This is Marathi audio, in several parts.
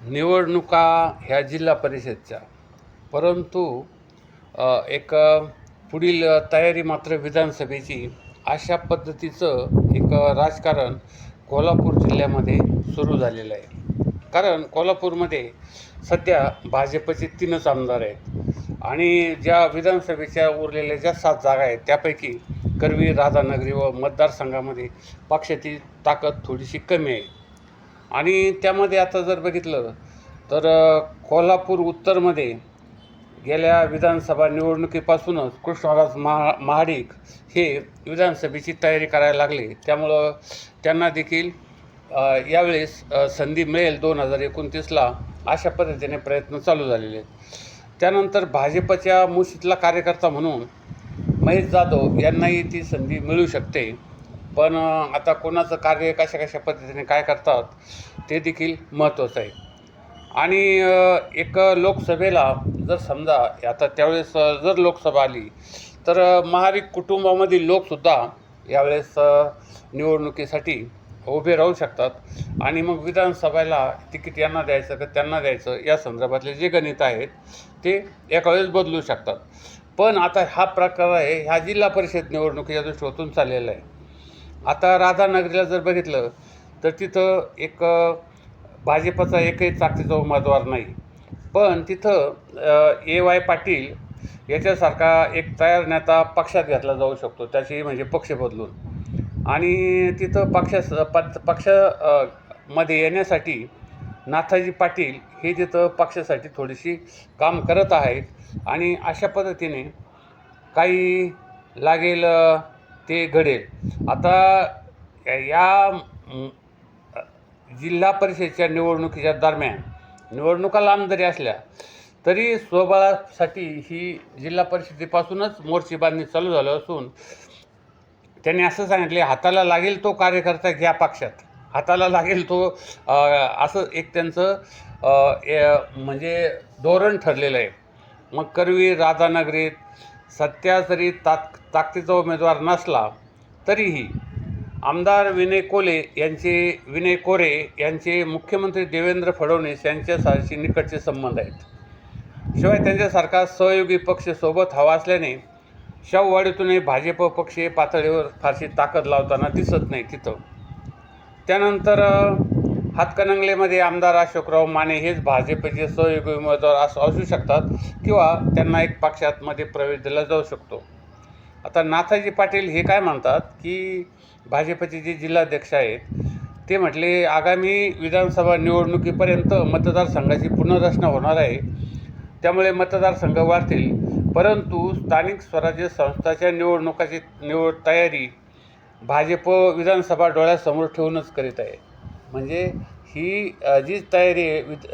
निवडणुका ह्या जिल्हा परिषदच्या. परंतु एक पुढील तयारी मात्र विधानसभेची. अशा पद्धतीचं एक राजकारण कोल्हापूर जिल्ह्यामध्ये सुरू झालेलं आहे. कारण कोल्हापूरमध्ये सध्या भाजपचे तीनच आमदार आहेत. आणि ज्या विधानसभेच्या उरलेल्या ज्या सात जागा आहेत त्यापैकी करवी राधानगरी व मतदारसंघामध्ये पक्षाची ताकद थोडीशी कमी आहे. आणि त्यामध्ये आता जर बघितलं तर कोल्हापूर उत्तरमध्ये गेल्या विधानसभा निवडणुकीपासूनच कृष्णराज महा महाडिक हे विधानसभेची तयारी करायला लागले. त्यामुळं त्यांना देखील यावेळेस संधी मिळेल दोन हजार एकोणतीसला अशा पद्धतीने प्रयत्न चालू झालेले आहेत. त्यानंतर भाजपच्या मुशीतला कार्यकर्ता म्हणून महेश जाधव यांनाही ती संधी मिळू शकते. पण आता कोणाचं कार्य कशा कशा पद्धतीने काय करतात ते देखील महत्त्वाचं आहे. आणि एक लोकसभेला जर समजा आता त्यावेळेस जर लोकसभा आली तर महारिक कुटुंबामधील लोकसुद्धा यावेळेस निवडणुकीसाठी उभे राहू शकतात. आणि मग विधानसभेला तिकीट यांना द्यायचं का त्यांना द्यायचं या संदर्भातले जे गणित आहेत ते एका वेळेस बदलू शकतात. पण आता हा प्रकार आहे ह्या जिल्हा परिषद निवडणुकीच्या दृष्टीकोनातून चाललेला आहे. आता राधानगरीला जर बघितलं तर तिथं एक भाजपचा एकही ताकदीचा उमेदवार नाही. पण तिथं ए वाय पाटील याच्यासारखा एक तयार नेता पक्षात घेतला जाऊ शकतो. त्याची म्हणजे पक्ष बदलून. आणि तिथं पक्ष पक्ष पक्षमध्ये येण्यासाठी नाथाजी पाटील हे तिथं पक्षासाठी थोडीशी काम करत आहेत. आणि अशा पद्धतीने काही लागेल ते घडेल. आता या जिल्हा परिषदेच्या निवडणुकीच्या दरम्यान निवडणुका लांब जरी असल्या तरी स्वबळासाठी ही जिल्हा परिषदेपासूनच मोर्ची बांधणी चालू झालं असून त्यांनी असं सांगितले हाताला लागेल तो कार्यकर्ता घ्या पक्षात. हाताला लागेल तो असं एक त्यांचं ए- म्हणजे धोरण ठरलेलं आहे. मग करवी राधानगरीत सध्या जरी ताक ताकदीचा उमेदवार नसला तरीही आमदार विनय कोले यांचे विनय कोरे यांचे मुख्यमंत्री देवेंद्र फडणवीस यांच्यासारखे निकटचे संबंध आहेत. शिवाय त्यांच्यासारखा सहयोगी पक्ष सोबत हवा असल्याने शाहूवाडीतूनही भाजप पक्ष पातळीवर फारशी ताकद लावताना दिसत नाही तिथं. त्यानंतर हातकणंगलेमध्ये आमदार अशोकराव माने हेच भाजपचे सहयोगी उमेदवार असं असू शकतात किंवा त्यांना एक पक्षातमध्ये प्रवेश दिला जाऊ शकतो. आता नाथाजी पाटील हे काय म्हणतात की भाजपचे जे जिल्हाध्यक्ष आहेत ते म्हटले आगामी विधानसभा निवडणुकीपर्यंत मतदारसंघाची पुनर्रचना होणार आहे. त्यामुळे मतदारसंघ वाढतील. परंतु स्थानिक स्वराज्य संस्थाच्या निवडणुकाची निवड तयारी भाजप विधानसभा डोळ्यासमोर ठेवूनच करीत आहे. म्हणजे ही जी तयारी आहे विद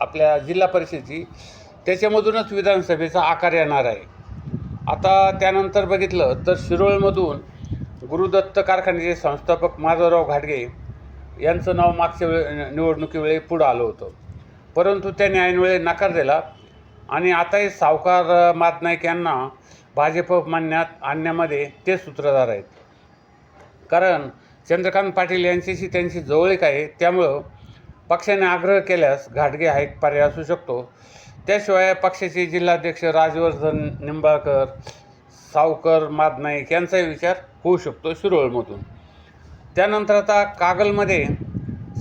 आपल्या जिल्हा परिषदेची त्याच्यामधूनच विधानसभेचा आकार येणार आहे. आता त्यानंतर बघितलं तर शिरोळमधून गुरुदत्त कारखान्याचे संस्थापक माधवराव घाटगे यांचं नाव मागच्या वेळे निवडणुकीवेळी पुढं आलं होतं. परंतु त्यांनी ऐनवेळी नकार दिला आणि आताही सावकार अ, मातनाईक यांना भाजप मानण्यात आणण्यामध्ये ते सूत्रधार आहेत. कारण चंद्रकांत पाटील यांच्याशी त्यांची जवळीक आहे. त्यामुळं पक्षाने आग्रह केल्यास घाटगे हा एक पर्याय असू शकतो. त्याशिवाय पक्षाचे जिल्हाध्यक्ष राजवर्धन निंबाळकर सावकर मादनाईक यांचाही विचार होऊ शकतो शिरोळमधून. त्यानंतर आता कागलमध्ये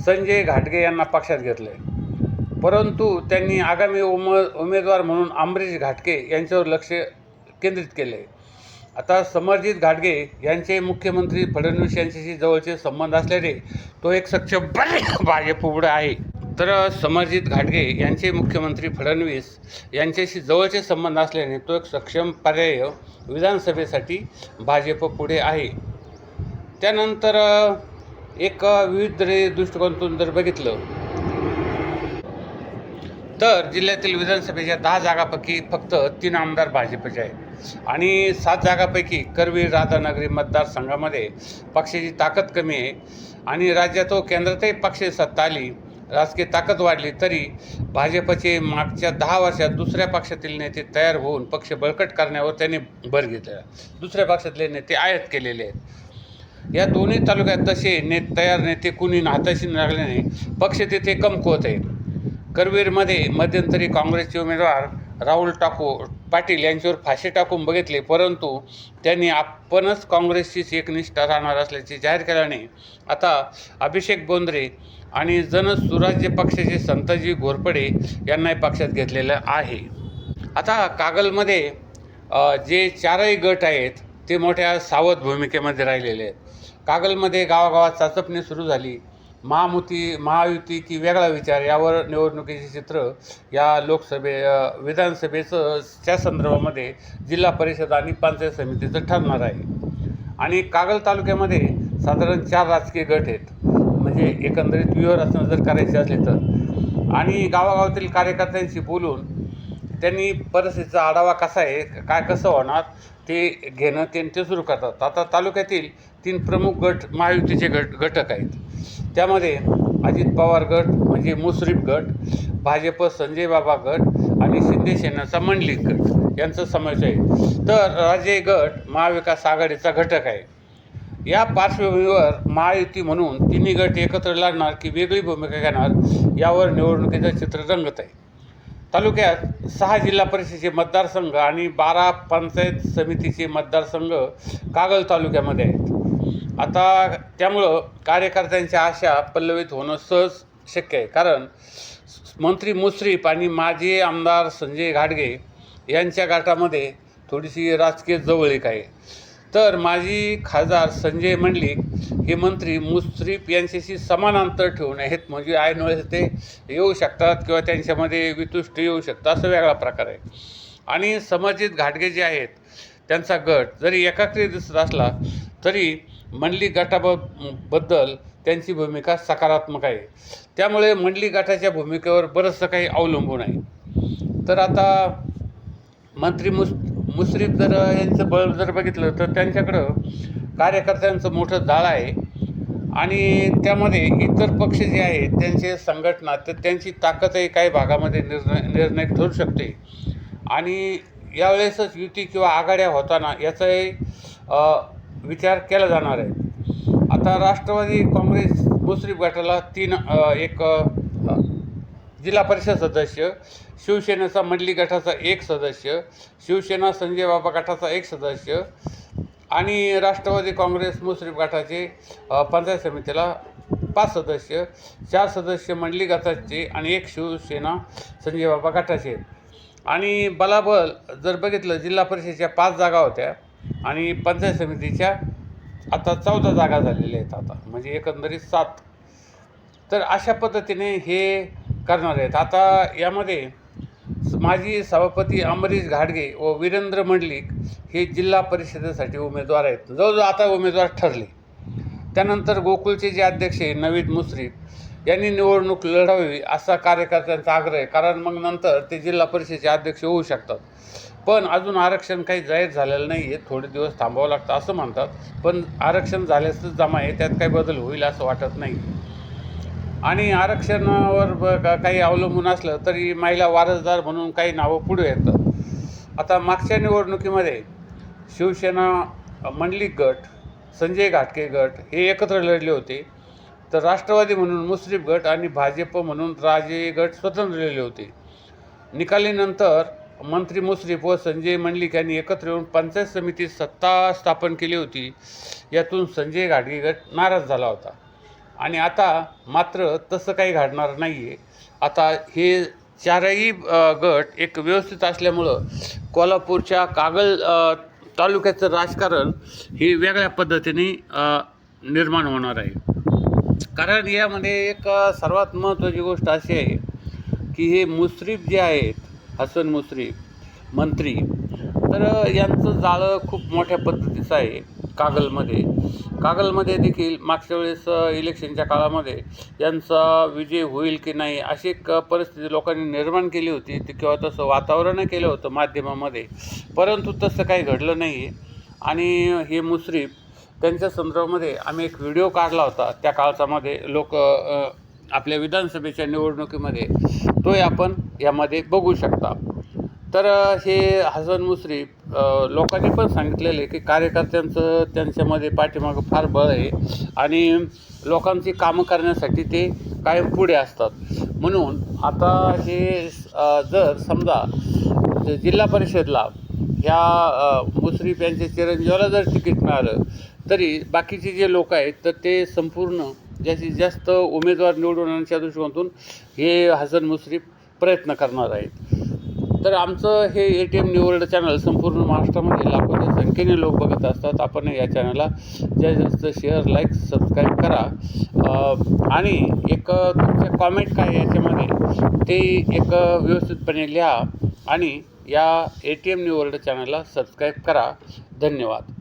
संजय घाटगे यांना पक्षात घेतलं आहे परंतु त्यांनी आगामी उम उमेदवार म्हणून अमरीश घाटगे यांच्यावर लक्ष केंद्रित केले आहे आता समरजित घाटगे यांचे मुख्यमंत्री फडणवीस यांच्याशी जवळचे संबंध असल्याने तो एक सक्षम भाजप उघड आहे. तर समरजित घाटगे यांचे मुख्यमंत्री फडणवीस यांच्याशी जवळचे संबंध असल्याने तो एक सक्षम पर्याय विधानसभेसाठी भाजप पुढे आहे. त्यानंतर एक विविध दृष्टिकोनातून जर बघितलं तर जिल्ह्यातील विधानसभेच्या दहा जागापैकी फक्त तीन आमदार भाजपचे आहेत. आणि सात जागापैकी करवीर राधानगरी मतदारसंघामध्ये पक्षाची ताकद कमी आहे. आणि राज्यात व केंद्रातही पक्षाची सत्ता आली राजकीय ताकद वाढली तरी भाजपचे मागच्या दहा वर्षात दुसऱ्या पक्षातील नेते तयार होऊन पक्ष बळकट करण्यावर त्यांनी भर घेतला दुसऱ्या पक्षातले नेते आयात केलेले आहेत. या दोन्ही तालुक्यात तसे ने तयार नेते कुणी हाताशी लागल्याने पक्ष तिथे कमकुवत आहे. करवीरमध्ये मध्यंतरी काँग्रेसचे उमेदवार राहुल टाकू पाटील यांच्यावर फाशी टाकून बघितले परंतु त्यांनी आपणच काँग्रेसचीच एकनिष्ठा राहणार असल्याचे जाहीर केल्याने आता अभिषेक बोंद्रे आणि जनसुराज्य पक्षाचे संताजी घोरपडे यांनाही पक्षात घेतलेलं आहे. आता कागलमध्ये जे चारही गट आहेत ते मोठ्या सावध भूमिकेमध्ये राहिलेले आहेत. कागलमध्ये गावागावात चाचपणी सुरू झाली. महामुती महायुती की वेगळा विचार यावर निवडणुकीचे चित्र या लोकसभे अ, च्या संदर्भामध्ये जिल्हा परिषद आणि पंचायत समितीचं ठरणार आहे. आणि कागल तालुक्यामध्ये साधारण चार राजकीय गट आहेत. म्हणजे एकंदरीत व्यूहरचना जर करायची असली तर. आणि गावागावातील कार्यकर्त्यांशी बोलून त्यांनी परिस्थितीचा आढावा कसा आहे काय कसं होणार हे घेणं ते सुरू करतात. आता तालुक्यातील तीन प्रमुख गट महायुतीचे गट घटक आहेत. त्यामध्ये अजित पवार गट म्हणजे मुश्रीफ गट भाजप संजय बाबा गट आणि शिंदे सेनाचा मंडलिक गट यांचा समावेश आहे. तर राजे गट महाविकास आघाडीचा घटक आहे. या पार्श्वभूमीवर महायुती म्हणून तिन्ही गट एकत्र लढणार की वेगळी भूमिका घेणार यावर निवडणुकीचं चित्र रंगत आहे. तालुक्यात सहा जिल्हा परिषदेचे मतदारसंघ आणि बारा पंचायत समितीचे मतदारसंघ कागल तालुक्यामध्ये आहेत. आता त्यामुळं कार्यकर्त्यांच्या आशा पल्लवित होणं सहज शक्य आहे. कारण मंत्री मुश्रीफ आणि माजी आमदार संजय घाटगे यांच्या गाठामध्ये थोडीशी राजकीय जवळीक आहे. तर माजी खासदार संजय मंडलिक हे मंत्री मुश्रीफ यांच्याशी समान अंतर ठेवून आहेत. म्हणजे ऐनवेळेस ते येऊ शकतात किंवा त्यांच्यामध्ये वितुष्ट येऊ शकतात असं वेगळा प्रकार आहे. आणि समाजित घाटगे जे आहेत त्यांचा गट जरी एकाग्री दिसत असला तरी मंडली गटाबद्दल त्यांची भूमिका सकारात्मक आहे. त्यामुळे मंडली गटाच्या भूमिकेवर बरंचसं काही अवलंबून आहे. तर आता मंत्री मुस मुश्रीफ जर यांचं बळ जर बघितलं तर त्यांच्याकडं कार्यकर्त्यांचं मोठं जाळं आहे. आणि त्यामध्ये इतर पक्ष जे आहेत त्यांचे संघटना तर त्यांची ताकदही काही भागामध्ये निर्णय निर्णय ठरू शकते. आणि यावेळेसच युती किंवा आघाड्या होताना याचाही विचार केला जाणार आहे. आता राष्ट्रवादी काँग्रेस मुश्रीफ गटाला तीन एक जिल्हा परिषद सदस्य शिवसेनेचा मंडली गटाचा एक सदस्य शिवसेना संजय बाबा गटाचा एक सदस्य आणि राष्ट्रवादी काँग्रेस मुश्रीफ गटाचे पंचायत समितीला पाच सदस्य चार सदस्य मंडली गटाचे आणि एक शिवसेना संजय बाबा गटाचे. आणि बलाबल जर बघितलं जिल्हा परिषदेच्या पाच जागा होत्या आणि पंचायत समितीच्या आता चौदा जागा झालेल्या आहेत आता म्हणजे एकंदरीत सात. तर अशा पद्धतीने हे करणार आहेत. आता यामध्ये माजी सभापती अमरीश घाडगे व वीरेंद्र मंडलिक हे जिल्हा परिषदेसाठी उमेदवार आहेत. जवळजवळ आता उमेदवार ठरले. त्यानंतर गोकुळचे जे अध्यक्ष आहे नवीद मुश्रीफ यांनी निवडणूक लढावी असा कार्यकर्त्यांचा आग्रह आहे. कारण मग नंतर ते जिल्हा परिषदेचे अध्यक्ष होऊ शकतात. पण अजून आरक्षण काही जाहीर झालेलं नाही आहे थोडे दिवस थांबावं लागतं असं म्हणतात. पण आरक्षण झाल्याचं जमा आहे. त्यात काही बदल होईल असं वाटत नाही. आणि आरक्षणावर ब का- काही अवलंबून असलं तरी महिला वारसदार म्हणून काही नावं पुढे येतात. आता मागच्या निवडणुकीमध्ये शिवसेना मंडलिक गट संजय घाटके गट हे एकत्र लढले होते. तर राष्ट्रवादी म्हणून मुस्लिम गट आणि भाजप म्हणून राजे गट स्वतंत्र लढले होते. निकालीनंतर मंत्री मुश्रीफ व संजय मंडलिक यांनी एकत्र येऊन पंचायत समितीत सत्ता स्थापन केली होती. यातून संजय घाटगे गट नाराज झाला होता. आणि आता मात्र तसं काही घडणार नाही आहे आता हे चारही गट एक व्यवस्थित असल्यामुळं कोल्हापूरच्या कागल तालुक्याचं राजकारण हे वेगळ्या पद्धतीने निर्माण होणार आहे. कारण यामध्ये एक सर्वात महत्त्वाची गोष्ट अशी आहे की हे मुश्रीफ जे आहेत हसन मुश्रीफ मंत्री तर यांचं जाळं खूप मोठ्या पद्धतीचं आहे. कागलमध्ये. कागलमध्ये देखील मागच्या वेळेस इलेक्शनच्या काळामध्ये यांचा विजय होईल की नाही अशी एक परिस्थिती लोकांनी निर्माण केली होती. ती किंवा तसं वातावरणही केलं होतं माध्यमामध्ये. परंतु तसं काही घडलं नाही आहे आणि हे मुश्रीफ त्यांच्या संदर्भामध्ये आम्ही एक व्हिडिओ काढला होता. त्या काळामध्ये लोक आपल्या विधानसभेच्या निवडणुकीमध्ये तोही आपण यामध्ये बघू शकता. तर हे हसन मुश्रीफ लोकांनी पण सांगितलेलं आहे की कार्यकर्त्यांचं त्यांच्यामध्ये पाठीमागं फार बळ आहे आणि लोकांची कामं करण्यासाठी ते कायम पुढे असतात. म्हणून आता हे जर समजा म्हणजे जिल्हा परिषदला ह्या मुसरीफ मुश्रीफ यांच्या चिरंजीवाला जर तिकीट मिळालं तरी बाकीचे जे लोक आहेत तर ते संपूर्ण जास्तीत जास्त उमेदवार निवडून आणण्याच्या दृष्टिकोनातून हे हसन मुश्रीफ प्रयत्न करणार आहेत. तर आमचं हे ए टी एम निवर्ड चॅनल संपूर्ण महाराष्ट्रामध्ये लाखोच्या संख्येने लोक बघत असतात. आपण या चॅनलला जास्तीत जास्त शेअर लाईक सबस्क्राईब करा. आणि एक तुमचे कॉमेंट काय याच्यामध्ये ते एक व्यवस्थितपणे लिहा आणि या ए टी एम निवर्ड चॅनलला सबस्क्राईब करा. धन्यवाद.